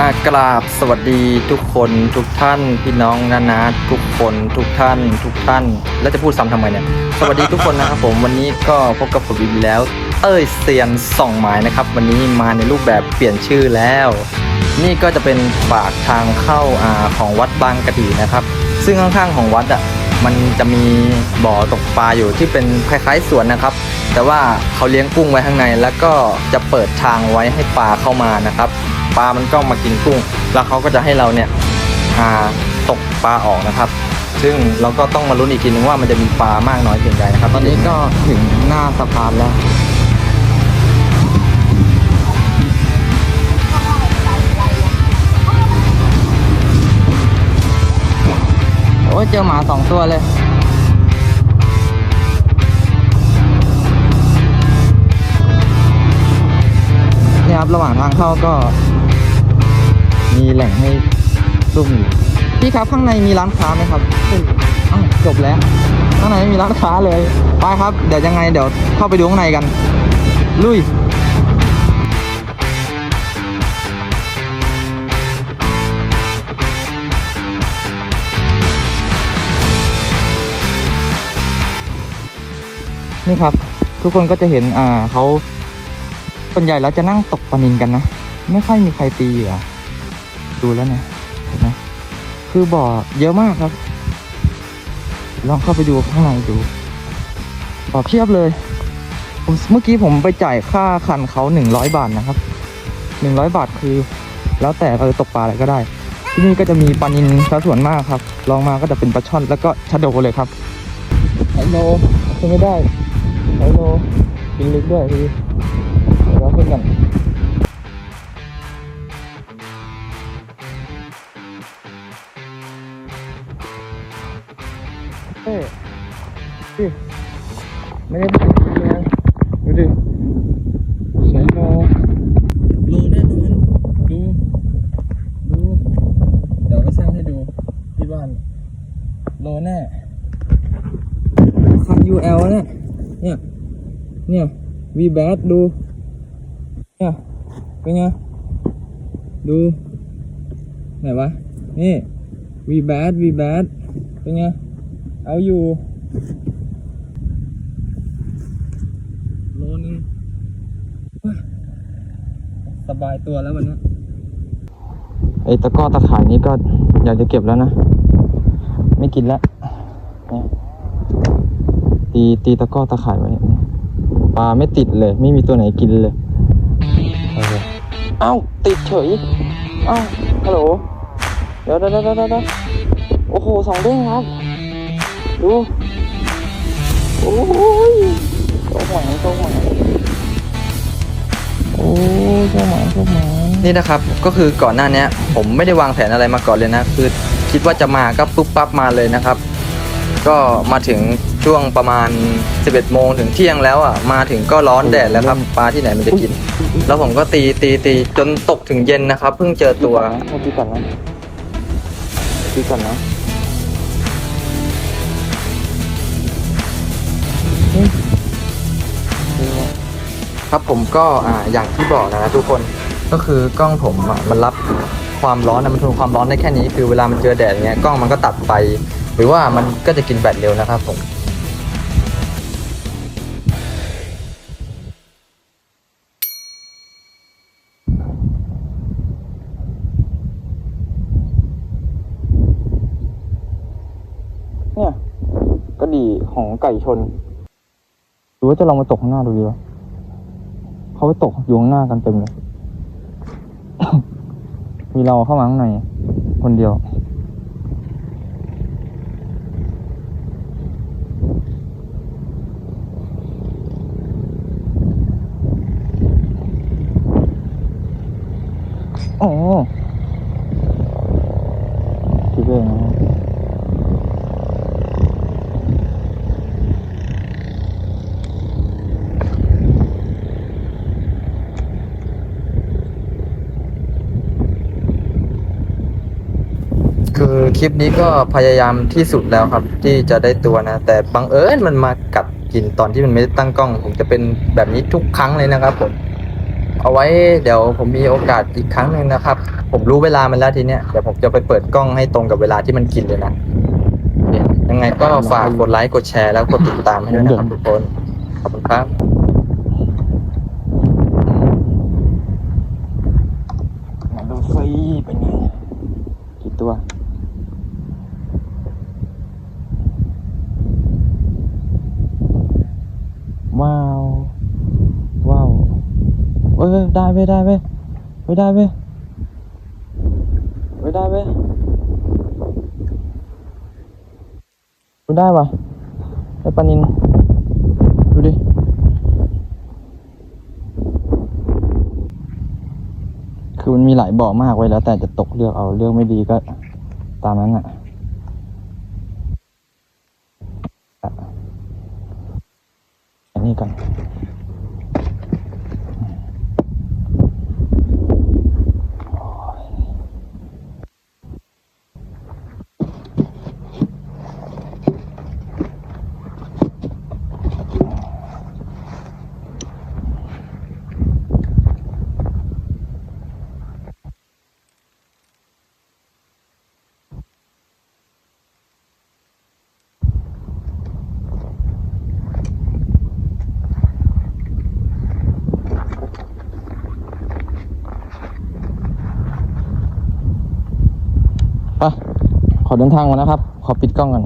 อากราบสวัสดีทุกคนทุกท่านพี่น้องนานาทุกคนทุกท่าน ทุกท่าน แล้วจะพูดซ้ำทำไมเนี่ย สวัสดีทุกคนนะครับผมวันนี้ก็พบกับผมอีกแล้วเต้ยเซียนส่องหมายนะครับ วันนี้มาในรูปแบบเปลี่ยนชื่อแล้ว นี่ก็จะเป็นปากทางเข้าอาของวัดบางกะดีนะครับ ซึ่งข้างๆของวัดอะ มันจะมีบ่อตกปลาอยู่ที่เป็นคล้ายๆสวนนะครับ แต่ว่าเขาเลี้ยงกุ้งไว้ข้างใน แล้วก็จะเปิดทางไว้ให้ปลาเข้ามานะครับ ปลามันก็มากินกุ้ง แล้วเขาก็จะให้เราเนี่ยหาตกปลาออกนะครับ ซึ่งเราก็ต้องมาลุ้นอีกทีนึงว่ามันจะมีปลามากน้อยเพียงใดนะครับ ตอนนี้ก็ถึงหน้าสะพานแล้ว อ้ยเจอหมาสองตัวเลย นี่ครับระหว่างทางเข้าก็ มีแหล่งให้ซุ่มอยู่พี่ครับข้างในมีร้านค้าไหมครับอ้าวจบแล้ว ข้างในไม่มีร้านค้าเลย ไปครับ เดี๋ยวยังไงเดี๋ยวเข้าไปดูข้างในกัน ลุย นี่ครับ ทุกคนก็จะเห็นอ่าเขาส่วนใหญ่แล้วจะนั่งตกปลานินกันนะ ไม่ค่อยมีใครตีเหยื่อดูแล้วเนี่ยเห็นไหมคือบ่อเยอะมากครับ ลองเข้าไปดูข้างในดูบ่อเพียบเลยผมเมื่อกี้ผมไปจ่ายค่าคันเขาหนึ่งร้อยบาทนะครับหนึ่งร้อยบาทคือ แล้วแต่เราจะตกปลาอะไรก็ได้ ที่นี่ก็จะมีปลานินซะส่วนมากครับ ลองมาก็จะเป็นปลาช่อนแล้วก็ชะโดเลยครับไฮโลขึ้นไม่ได้ ไฮโลกินลึกด้วยพี่เดี๋ยวเราขึ้นกันเฮ้ยดิไม่ได้ถ่ายคลิปเลยดูดิใช้โลโลแน่นอนดูดูเดี๋ยวไปสร้างให้ดูที่บ้านโลแน่คัน UL เนี่ย เนี่ย เนี่ย V b a t ดู เนี่ย เป็นไง ดู ไหนวะ นี่ V b a t V b a t เป็นไง เอาอยู่โลนึงสบายตัวแล้ววันนี้ไอ้ตะก้อตะข่ายนี้ก็อยากจะเก็บแล้วนะ ไม่กินแล้ว ตีตีตะกร้อตะข่ายไว้ปลาไม่ติดเลย ไม่มีตัวไหนกินเลยเอาเลยเอ้าติดเฉยเอ้าฮัลโหลเดี๋ยวเดี๋ยวเดี๋ยวเดี๋ยวเดี๋ยวโอ้โหสองเด้งครับ ดูโอ้ยโจ้าหมาโจ้าหมาโอ้ยโจ้าหมาโจ้าหมานี่นะครับก็คือก่อนหน้าเนี้ยผมไม่ได้วางแผนอะไรมาก่อนเลยนะ คือคิดว่าจะมาก็ปุ๊บปั๊บมาเลยนะครับ ก็มาถึงช่วงประมาณ 11โมงถึงเที่ยงแล้วอะมาถึงก็ร้อนแดดแล้วครับปลาที่ไหนมันจะกิน แล้วผมก็ตีตีตีจนตกถึงเย็นนะครับ เพิ่งเจอตัวพี่ก่อนนะพี่ก่อนนะครับผมก็อ่าอย่างที่บอกนะทุกคนก็คือกล้องผมอะมันรับความร้อนนะมันทนความร้อนได้แค่นี้คือเวลามันเจอแดดอย่างเงี้ยกล้องมันก็ตัดไฟ หรือว่ามันก็จะกินแบตเร็วนะครับผมเนี่ยกระดี่ของไก่ชน หรือว่าจะลองมาตกข้างหน้าดูดีวะเขาไปตกอยู่ข้างหน้ากันเต็มเลย มีเราเข้ามาข้างในคนเดียว โอ้คิดเองนะครับคือคลิปนี้ก็พยายามที่สุดแล้วครับ ที่จะได้ตัวนะ แต่บังเอิญมันมากัดกินตอนที่มันไม่ได้ตั้งกล้อง ผมจะเป็นแบบนี้ทุกครั้งเลยนะครับผม เอาไว้เดี๋ยวผมมีโอกาสอีกครั้งหนึ่งนะครับ ผมรู้เวลามันแล้วทีเนี้ยเดี๋ยวผมจะไปเปิดกล้องให้ตรงกับเวลาที่มันกินเลยนะยังไงก็ฝากกดไลค์กดแชร์แล้วกดติดตามให้ด้วยนะครับทุกคนขอบคุณครับมาดูซิเป็นไงกี่ตัวว้าวว้าว เอ้ยได้เว้ยได้เว้ยเว้ยได้เว้ยเว้ยได้เว้ยเว้ยได้ปะไอ้ปานินดูดิคือมันมีหลายบ่อมากไว้แล้ว แต่จะตกเลือกเอาเลือกไม่ดีก็ตามนั้นอะอันนี้ก่อน ขอเดินทางก่อนนะครับ ขอปิดกล้องก่อน